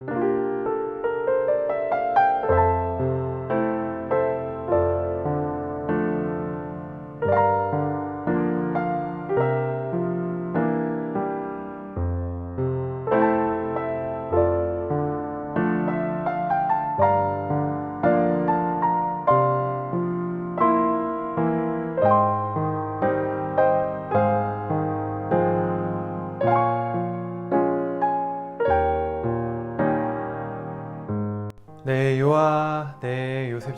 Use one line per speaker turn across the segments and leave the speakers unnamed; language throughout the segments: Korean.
네,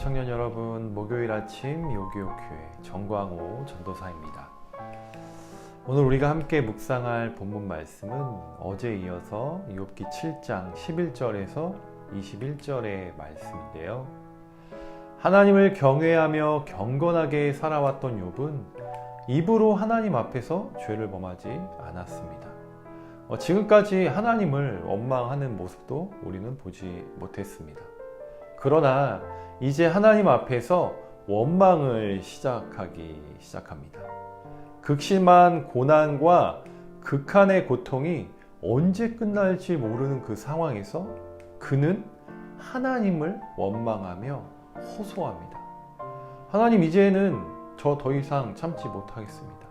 청년 여러분, 목요일 아침 요기요교회 정광호 전도사입니다. 오늘 우리가 함께 묵상할 본문 말씀은 어제 이어서 욥기 7장 11절에서 21절의 말씀인데요. 하나님을 경외하며 경건하게 살아왔던 욥은 입으로 하나님 앞에서 죄를 범하지 않았습니다. 어, 지금까지 하나님을 원망하는 모습도 우리는 보지 못했습니다. 그러나 이제 하나님 앞에서 원망을 시작하기 시작합니다. 극심한 고난과 극한의 고통이 언제 끝날지 모르는 그 상황에서 그는 하나님을 원망하며 호소합니다. 하나님 이제는 저 더 이상 참지 못하겠습니다.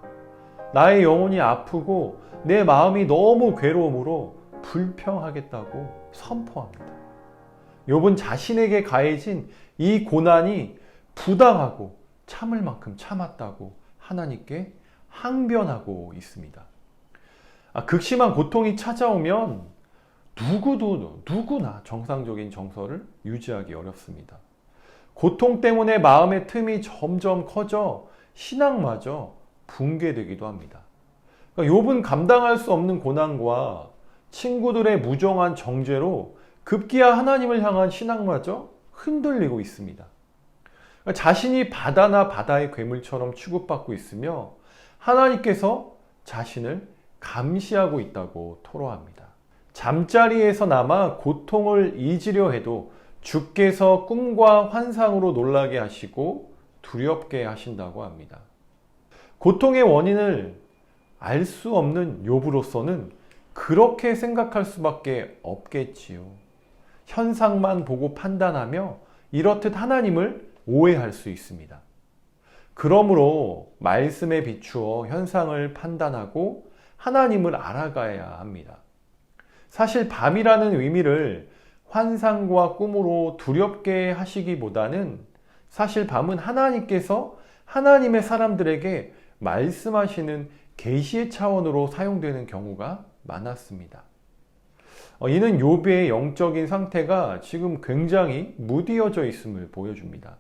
나의 영혼이 아프고 내 마음이 너무 괴로움으로 불평하겠다고 선포합니다. 욥은 자신에게 가해진 이 고난이 부당하고 참을 만큼 참았다고 하나님께 항변하고 있습니다. 아, 극심한 고통이 찾아오면 누구도 누구나 정상적인 정서를 유지하기 어렵습니다. 고통 때문에 마음의 틈이 점점 커져 신앙마저 붕괴되기도 합니다. 그러니까 욥은 감당할 수 없는 고난과 친구들의 무정한 정죄로 급기야 하나님을 향한 신앙마저 흔들리고 있습니다. 자신이 바다나 바다의 괴물처럼 취급받고 있으며 하나님께서 자신을 감시하고 있다고 토로합니다. 잠자리에서나마 고통을 잊으려 해도 주께서 꿈과 환상으로 놀라게 하시고 두렵게 하신다고 합니다. 고통의 원인을 알 수 없는 욥으로서는 그렇게 생각할 수밖에 없겠지요. 현상만 보고 판단하며 이렇듯 하나님을 오해할 수 있습니다. 그러므로 말씀에 비추어 현상을 판단하고 하나님을 알아가야 합니다. 사실 밤이라는 의미를 환상과 꿈으로 두렵게 하시기보다는 사실 밤은 하나님께서 하나님의 사람들에게 말씀하시는 계시의 차원으로 사용되는 경우가 많았습니다. 어, 이는 욥의 영적인 상태가 지금 굉장히 무디어져 있음을 보여줍니다.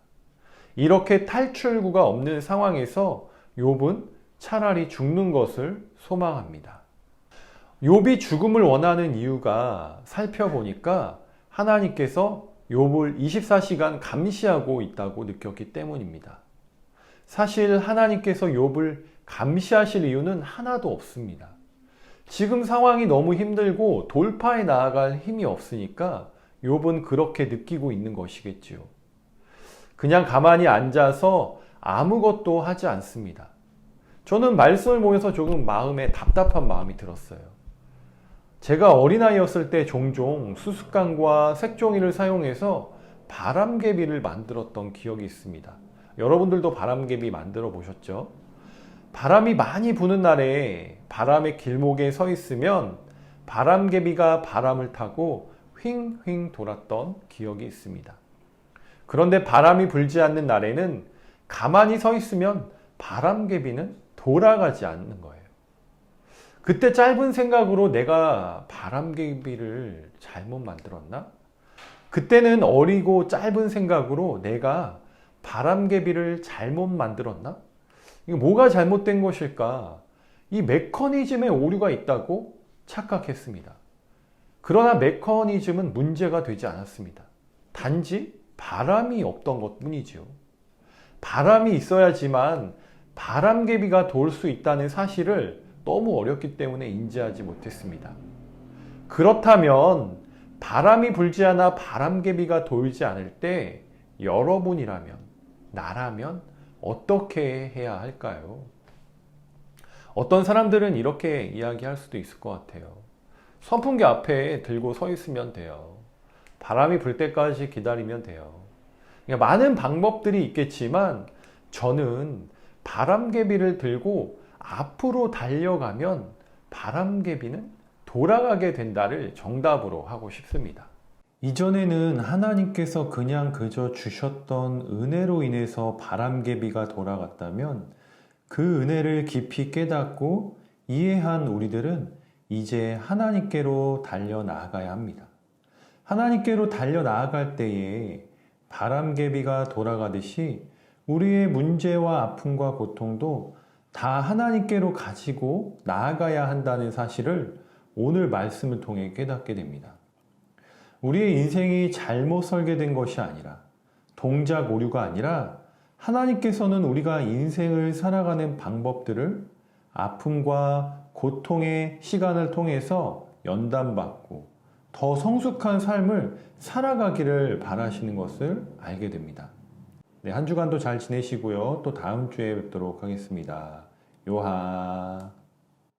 이렇게 탈출구가 없는 상황에서 욥은 차라리 죽는 것을 소망합니다. 욥이 죽음을 원하는 이유가 살펴보니까 하나님께서 욥을 24시간 감시하고 있다고 느꼈기 때문입니다. 사실 하나님께서 욥을 감시하실 이유는 하나도 없습니다. 지금 상황이 너무 힘들고 돌파해 나아갈 힘이 없으니까 욥은 그렇게 느끼고 있는 것이겠지요. 그냥 가만히 앉아서 아무것도 하지 않습니다. 저는 말씀을 보면서 조금 마음에 답답한 마음이 들었어요. 제가 어린아이였을 때 종종 수수깡과 색종이를 사용해서 바람개비를 만들었던 기억이 있습니다. 여러분들도 바람개비 만들어 보셨죠? 바람이 많이 부는 날에 바람의 길목에 서 있으면 바람개비가 바람을 타고 휑휑 돌았던 기억이 있습니다. 그런데 바람이 불지 않는 날에는 가만히 서 있으면 바람개비는 돌아가지 않는 거예요. 그때 짧은 생각으로 내가 바람개비를 잘못 만들었나? 그때는 어리고 짧은 생각으로 내가 바람개비를 잘못 만들었나? 이게 뭐가 잘못된 것일까? 이 메커니즘에 오류가 있다고 착각했습니다. 그러나 메커니즘은 문제가 되지 않았습니다. 단지 바람이 없던 것 뿐이죠. 바람이 있어야지만 바람개비가 돌 수 있다는 사실을 너무 어렵기 때문에 인지하지 못했습니다. 그렇다면 바람이 불지 않아 바람개비가 돌지 않을 때 여러분이라면, 나라면 어떻게 해야 할까요? 어떤 사람들은 이렇게 이야기할 수도 있을 것 같아요. 선풍기 앞에 들고 서 있으면 돼요. 바람이 불 때까지 기다리면 돼요. 그러니까 많은 방법들이 있겠지만 저는 바람개비를 들고 앞으로 달려가면 바람개비는 돌아가게 된다를 정답으로 하고 싶습니다. 이전에는 하나님께서 그냥 그저 주셨던 은혜로 인해서 바람개비가 돌아갔다면 그 은혜를 깊이 깨닫고 이해한 우리들은 이제 하나님께로 달려 나아가야 합니다. 하나님께로 달려 나아갈 때에 바람개비가 돌아가듯이 우리의 문제와 아픔과 고통도 다 하나님께로 가지고 나아가야 한다는 사실을 오늘 말씀을 통해 깨닫게 됩니다. 우리의 인생이 잘못 설계된 것이 아니라 동작 오류가 아니라 하나님께서는 우리가 인생을 살아가는 방법들을 아픔과 고통의 시간을 통해서 연단받고 더 성숙한 삶을 살아가기를 바라시는 것을 알게 됩니다. 네, 한 주간도 잘 지내시고요. 또 다음 주에 뵙도록 하겠습니다. 요하.